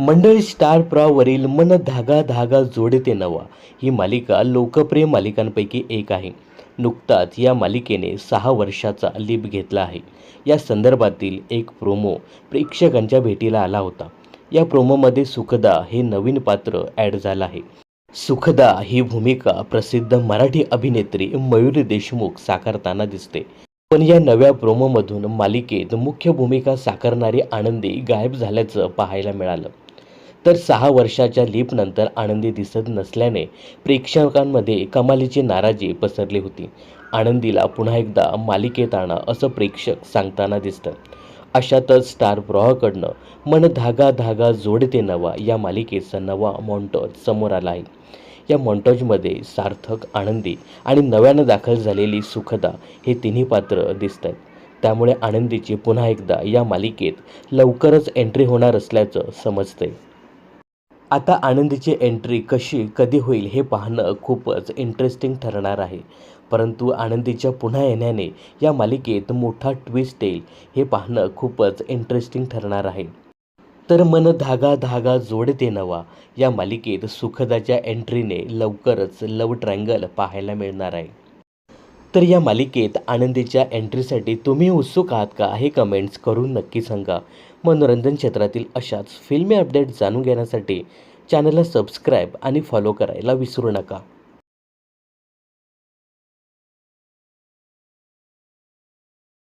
मंडळी स्टार प्रावरील मन धागा धागा जोडते नवा. ही मालिका लोकप्रिय मालिकांपैकी एक आहे. नुकताच या मालिकेने सहा वर्षाचा लीप घेतला आहे. या संदर्भातील एक प्रोमो प्रेक्षकांच्या भेटीला आला होता. या प्रोमोमध्ये सुखदा हे नवीन पात्र ॲड झालं आहे. सुखदा ही भूमिका प्रसिद्ध मराठी अभिनेत्री मयुरी देशमुख साकारताना दिसते. पण या नव्या प्रोमोमधून मालिकेत मुख्य भूमिका साकारणारी आनंदी गायब झाल्याचं पाहायला मिळालं. तर सहा वर्षाच्या लीपनंतर आनंदी दिसत नसल्याने प्रेक्षकांमध्ये कमालीची नाराजी पसरली होती. आनंदीला पुन्हा एकदा मालिकेत आणा असं प्रेक्षक सांगताना दिसतं. अशातच स्टार प्रवाहाकडनं मन धागा धागा जोडते नवा या मालिकेचा नवा मॉन्टॉज समोर आला आहे. या मॉन्टॉजमध्ये सार्थक आनंदी आणि नव्यानं दाखल झालेली सुखदा हे तिन्ही पात्र दिसत आहेत त्यामुळे आनंदीची पुन्हा एकदा या मालिकेत लवकरच एंट्री होणार असल्याचं समजतंय. आता आनंदीची एंट्री कशी कधी होईल हे पाहणं खूपच इंटरेस्टिंग ठरणार आहे. परंतु आनंदीच्या पुन्हा येण्याने या मालिकेत मोठा ट्विस्ट येईल हे पाहणं खूपच इंटरेस्टिंग ठरणार आहे. तर मन धागा धागा जोडते नवा या मालिकेत सुखदाच्या एंट्रीने लवकरच लव ट्रँगल पाहायला मिळणार आहे. तर या मालिकेत आनंदीच्या एंट्रीसाठी तुम्ही उत्सुक आहात का हे कमेंट्स करून नक्की सांगा. मनोरंजन क्षेत्रातील अशाच फिल्मी अपडेट जाणून घेण्यासाठी चॅनलला सबस्क्राईब आणि फॉलो करायला विसरू नका.